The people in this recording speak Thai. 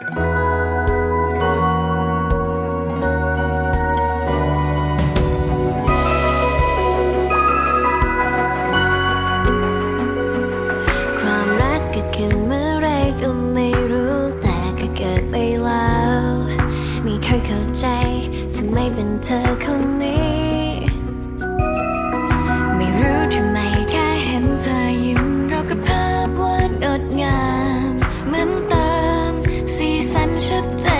ความรักเกิดขึ้นเมื่อไรก็ไม่รู้แต่ก็เกิดไปแล้วม่เคยเข้าใจทำไมเป็นเธอคนนี้ 是在